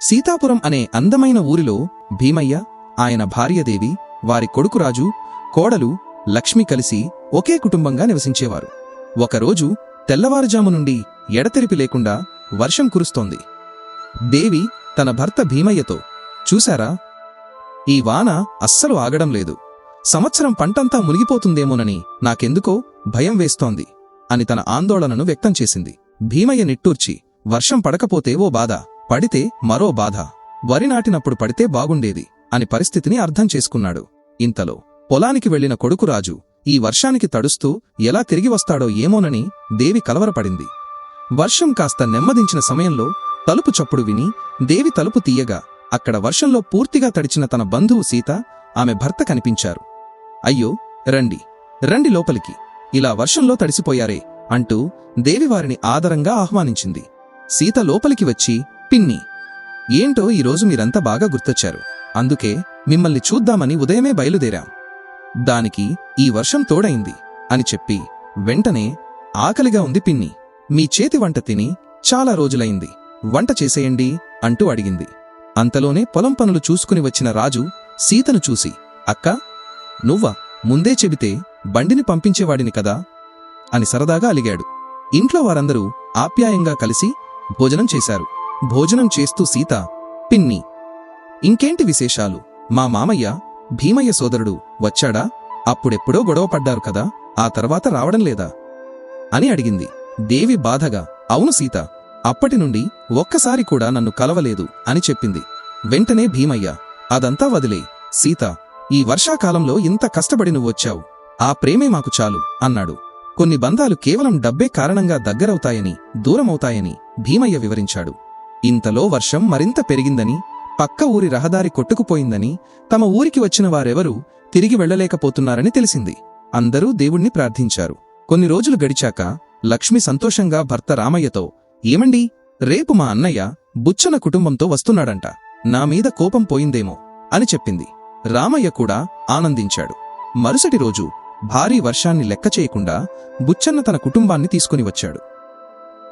సీతాపురం అనే అందమైన ఊరిలో భీమయ్య ఆయన భార్యదేవి వారి కొడుకు రాజు కోడలు లక్ష్మి కలిసి ఒకే కుటుంబంగా నివసించేవారు. ఒకరోజు తెల్లవారుజాము నుండి ఎడతెరిపి లేకుండా వర్షం కురుస్తోంది. దేవి తన భర్త భీమయ్యతో చూశారా? ఈ వాన అస్సలు ఆగడం లేదు. సంవత్సరం పంటంతా మునిగిపోతుందేమోనని నాకెందుకో భయం వేస్తోంది అని తన ఆందోళనను వ్యక్తం చేసింది. భీమయ్య నిట్టూర్చి వర్షం పడకపోతే ఓ బాధ. పడితే మరో బాధ. వరి నాటినప్పుడు పడితే బాగుండేది అని పరిస్థితిని అర్థం చేసుకున్నాడు. ఇంతలో పొలానికి వెళ్ళిన కొడుకు రాజు ఈ వర్షానికి తడుస్తూ ఎలా తిరిగి వస్తాడో ఏమోనని దేవి కలవరపడింది. వర్షం కాస్త నెమ్మదించిన సమయంలో తలుపు చప్పుడు విని దేవి తలుపు తీయగా అక్కడ వర్షంలో పూర్తిగా తడిచిన తన బంధువు సీత ఆమె భర్త కనిపించారు. అయ్యో రండి రండి లోపలికి. ఇలా వర్షంలో తడిసిపోయారే అంటూ దేవి వారిని ఆదరంగా ఆహ్వానించింది. సీత లోపలికి వచ్చి పిన్ని. ఏంటో ఈరోజు మీరంతా బాగా గుర్తొచ్చారు. అందుకే మిమ్మల్ని చూద్దామని ఉదయమే బయలుదేరాం. దానికి ఈ వర్షం తోడైంది అని చెప్పి వెంటనే ఆకలిగా ఉంది పిన్ని. మీ చేతి వంట తిని చాలా రోజులైంది. వంట చేసేయండి అంటూ అడిగింది. అంతలోనే పొలం పనులు చూసుకుని వచ్చిన రాజు సీతను చూసి అక్క నువ్వా? ముందే చెబితే బండిని పంపించేవాడిని కదా? అని సరదాగా అలిగాడు. ఇంట్లో వారందరూ ఆప్యాయంగా కలిసి భోజనం చేశారు. భోజనం చేస్తూ సీత పిన్ని. ఇంకేంటి విశేషాలు? మా మామయ్య భీమయ్య సోదరుడు వచ్చాడా? అప్పుడెప్పుడో గొడవపడ్డారు కదా ఆ తర్వాత రావడం లేదా? అని అడిగింది. దేవి బాధగా అవును సీత అప్పటి నుండి ఒక్కసారి కూడా నన్ను కలవలేదు అని చెప్పింది. వెంటనే భీమయ్య అదంతా వదిలే. సీత ఈ వర్షాకాలంలో ఇంత కష్టపడి నువ్వొచ్చావు ఆ ప్రేమే మాకు చాలు అన్నాడు. కొన్ని బంధాలు కేవలం డబ్బే కారణంగా దగ్గరవుతాయని దూరమవుతాయని భీమయ్య వివరించాడు. ఇంతలో వర్షం మరింత పెరిగిందని పక్క ఊరి రహదారి కొట్టుకుపోయిందని తమ ఊరికి వచ్చిన వారెవరూ తిరిగి వెళ్ళలేకపోతున్నారని తెలిసింది. అందరూ దేవుణ్ణి ప్రార్థించారు. కొన్ని రోజులు గడిచాక లక్ష్మి సంతోషంగా భర్త రామయ్యతో ఏమండి రేపు మా అన్నయ్య బుచ్చన కుటుంబంతో వస్తున్నాడంట. నా మీద కోపం పోయిందేమో అని చెప్పింది. రామయ్య కూడా ఆనందించాడు. మరుసటి రోజు భారీ వర్షాన్ని లెక్క చేయకుండా బుచ్చన్న తన కుటుంబాన్ని తీసుకుని వచ్చాడు.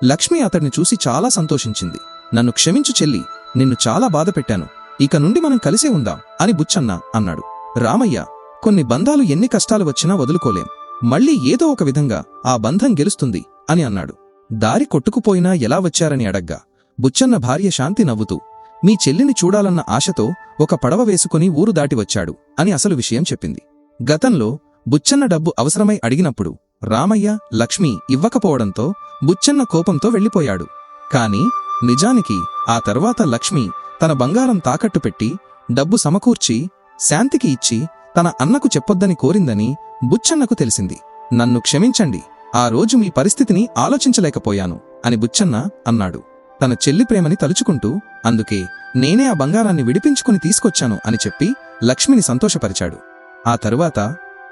లక్ష్మి అతడిని చూసి చాలా సంతోషించింది. నన్ను క్షమించు చెల్లి నిన్ను చాలా బాధ పెట్టాను. ఇక నుండి మనం కలిసే ఉందాం అని బుచ్చన్న అన్నాడు. రామయ్య కొన్ని బంధాలు ఎన్ని కష్టాలు వచ్చినా వదులుకోలేం. మళ్ళీ ఏదో ఒక విధంగా ఆ బంధం గెలుస్తుంది అని అన్నాడు. దారి కొట్టుకుపోయినా ఎలా వచ్చారని అడగ్గా. బుచ్చన్న భార్య శాంతి నవ్వుతూ మీ చెల్లిని చూడాలన్న ఆశతో ఒక పడవ వేసుకుని ఊరు దాటి వచ్చాడు అని అసలు విషయం చెప్పింది. గతంలో బుచ్చన్న డబ్బు అవసరమై అడిగినప్పుడు రామయ్య లక్ష్మి ఇవ్వకపోవడంతో బుచ్చన్న కోపంతో వెళ్ళిపోయాడు. కాని నిజానికి ఆ తర్వాత లక్ష్మి తన బంగారం తాకట్టు పెట్టి డబ్బు సమకూర్చి శాంతికి ఇచ్చి తన అన్నకు చెప్పొద్దని కోరిందని బుచ్చన్నకు తెలిసింది. నన్ను క్షమించండి ఆ రోజు మీ పరిస్థితిని ఆలోచించలేకపోయాను అని బుచ్చన్న అన్నాడు. తన చెల్లి ప్రేమని తలుచుకుంటూ అందుకే నేనే ఆ బంగారాన్ని విడిపించుకుని తీసుకొచ్చాను అని చెప్పి లక్ష్మిని సంతోషపరిచాడు. ఆ తరువాత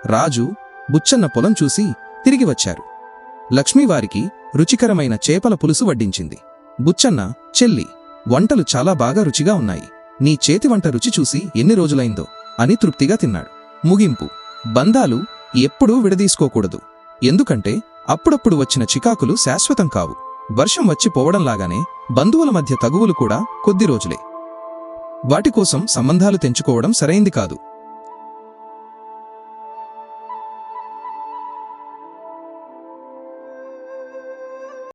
రాజు బుచ్చన్న పొలం చూసి తిరిగి వచ్చారు. లక్ష్మీవారికి రుచికరమైన చేపల పులుసు వడ్డించింది. బుచ్చన్న చెల్లి వంటలు చాలా బాగా రుచిగా ఉన్నాయి. నీ చేతి వంట రుచి చూసి ఎన్ని రోజులైందో అని తృప్తిగా తిన్నాడు. ముగింపు. బంధాలు ఎప్పుడూ విడదీసుకోకూడదు. ఎందుకంటే అప్పుడప్పుడు వచ్చిన చికాకులు శాశ్వతం కావు. వర్షం వచ్చి పోవడంలాగానే బంధువుల మధ్య తగువులు కూడా కొద్ది రోజులే. వాటి కోసం సంబంధాలు తెంచుకోవడం సరైంది కాదు.